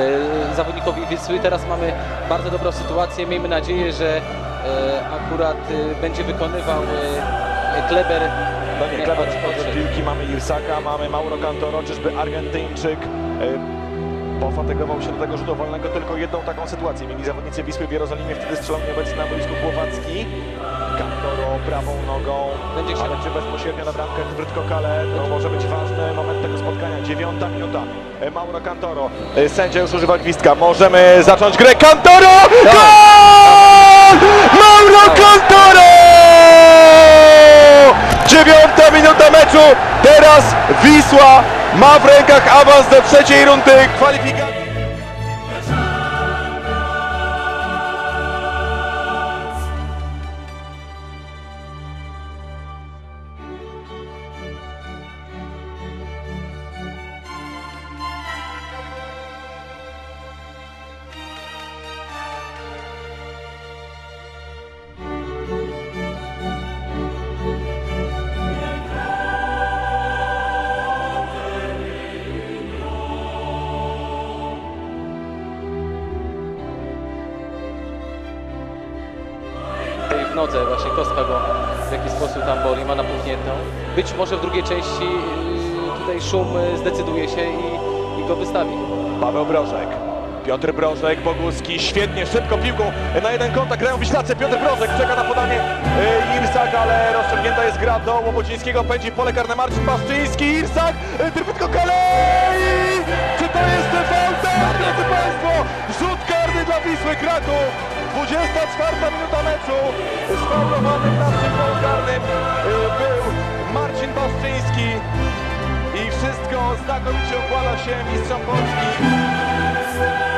e, zawodnikowi Wisły. Teraz mamy bardzo dobrą sytuację. Miejmy nadzieję, że e, akurat e, będzie wykonywał Kleber. No nie, Kleber do piłki, mamy Irsaka, mamy Mauro Cantoro, czyżby Argentyńczyk pofatygował się do tego rzutu wolnego tylko jedną taką sytuację. Mieli zawodnicy Wisły w Jerozolimie, wtedy strzelał nieobecny na boisku Głowacki. Cantoro prawą nogą, Będzie ale czy bezpośrednio na bramkę Wrytko Kale, to może być ważny moment tego spotkania. Dziewiąta minuta, e, Mauro Cantoro, e, sędzia już używa gwizdka, możemy zacząć grę. Cantoro! Gol! Mauro Cantoro! Dziewiąta minuta meczu, teraz Wisła ma w rękach awans do trzeciej rundy kwalifikacji. W nodze właśnie kostka go w jakiś sposób tam boli, ma napuchniętą. Być może w drugiej części y, tutaj szum y, zdecyduje się i, i go wystawi. Paweł Brożek. Piotr Brożek, Boguski, świetnie, szybko piłką na jeden kontakt, grają Wiślacy, Piotr Brożek czeka na podanie e, Irsak, ale rozciągnięta jest gra do Łobocińskiego, pędzi pole karne Marcin Baszczyński, Irsak, Drwytko Kalei! Czy to jest? Tak, drodzy Państwo, rzut karny dla Wisły Kraków, 24 minuta meczu, sfaulowany w naszym polu karnym e, był Marcin Baszczyński. I wszystko znakomicie układa się mistrzom Polski.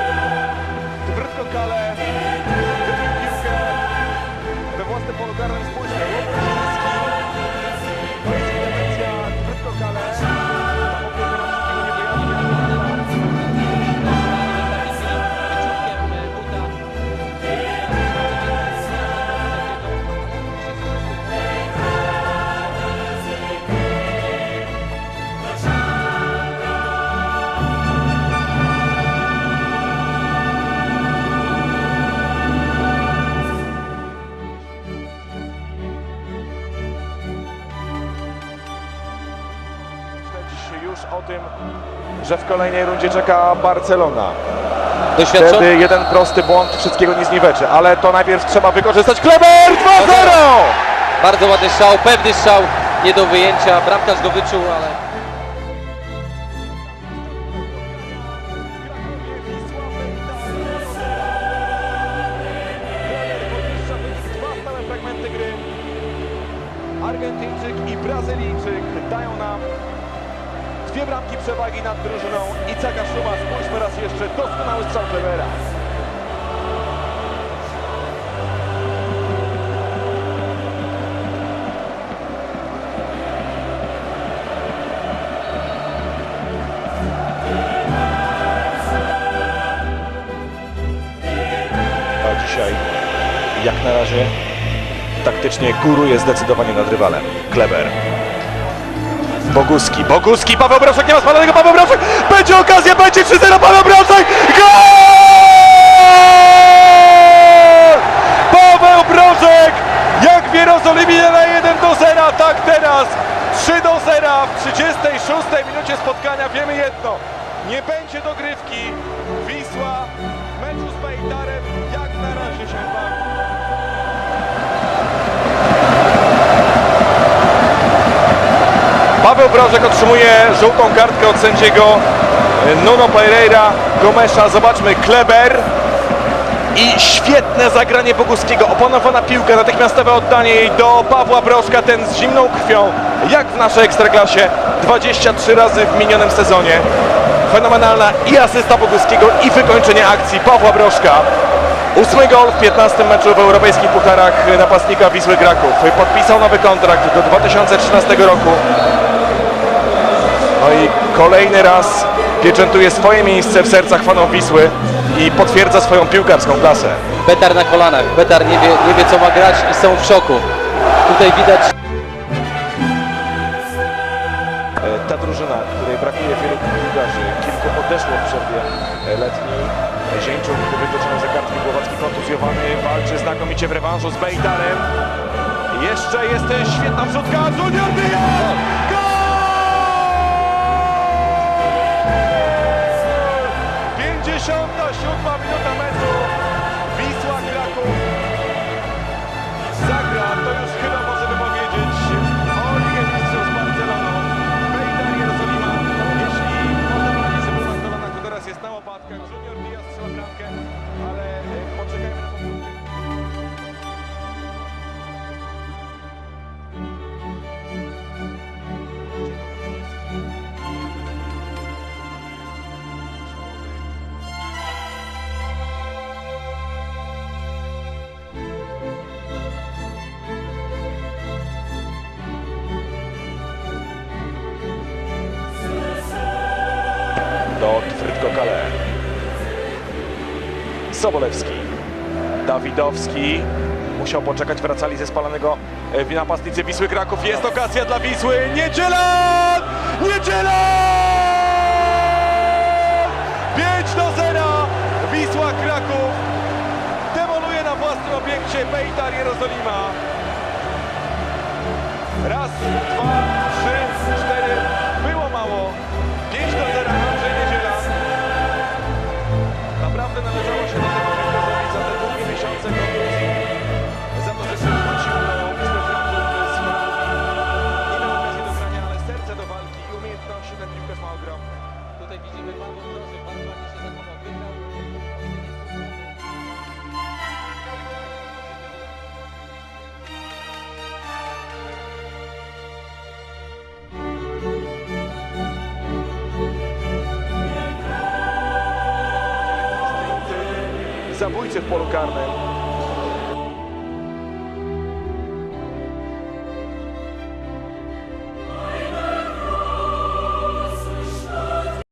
Że w kolejnej rundzie czeka Barcelona. Doświadczony. Wtedy jeden prosty błąd wszystkiego nie zniweczy, ale to najpierw trzeba wykorzystać. Kleber 2-0! Bardzo ładny strzał, pewny strzał, nie do wyjęcia. Bramkarz go wyczuł, ale dwie bramki przewagi nad drużyną Icaka Szuma. Spójrzmy raz jeszcze, doskonały strzał Klebera. A dzisiaj, jak na razie, taktycznie góruje zdecydowanie nad rywalem. Kleber. Boguski, Boguski, Paweł Broszek, nie ma spalonego, Paweł Broszek, będzie okazja, będzie 3-0, Paweł Broszek, gol! Paweł Brożek, jak w Jerozolimie na 1 do 0, tak teraz 3 do 0 w 36 minucie spotkania, wiemy jedno, nie będzie dogrywki, Wisła w meczu z Bejtarem jak na razie się bawi. Paweł Brożek otrzymuje żółtą kartkę od sędziego Nuno Pereira Gomesza. Zobaczmy, Kleber i świetne zagranie Boguskiego. Oponowana piłka, natychmiastowe oddanie jej do Pawła Brożka, ten z zimną krwią, jak w naszej Ekstraklasie, 23 razy w minionym sezonie. Fenomenalna i asysta Boguskiego i wykończenie akcji Pawła Brożka. Ósmy gol w 15 meczu w europejskich pucharach napastnika Wisły Kraków. Podpisał nowy kontrakt do 2013 roku. No i kolejny raz pieczętuje swoje miejsce w sercach fanów Wisły i potwierdza swoją piłkarską klasę. Betar na kolanach, Betar nie wie, nie wie co ma grać i są w szoku. Tutaj widać... E, ta drużyna, której brakuje wielu piłkarzy, kilku odeszło w przerwie letniej. Zieńczuk wykluczony ze kartki, Głowacki kontuzjowany, walczy znakomicie w rewanżu z Bejtarem. Jeszcze jest świetna wrzutka Junior Diaz! Shoot Sobolewski. Dawidowski musiał poczekać, wracali ze spalonego e, napastnicy Wisły Kraków. Jest okazja dla Wisły. Niedzielan! Niedzielan! 5 do 0. Wisła Kraków demoluje na własnym obiekcie Bejtar Jerozolima. Raz, dwa, production. zabójcy w polu karnym.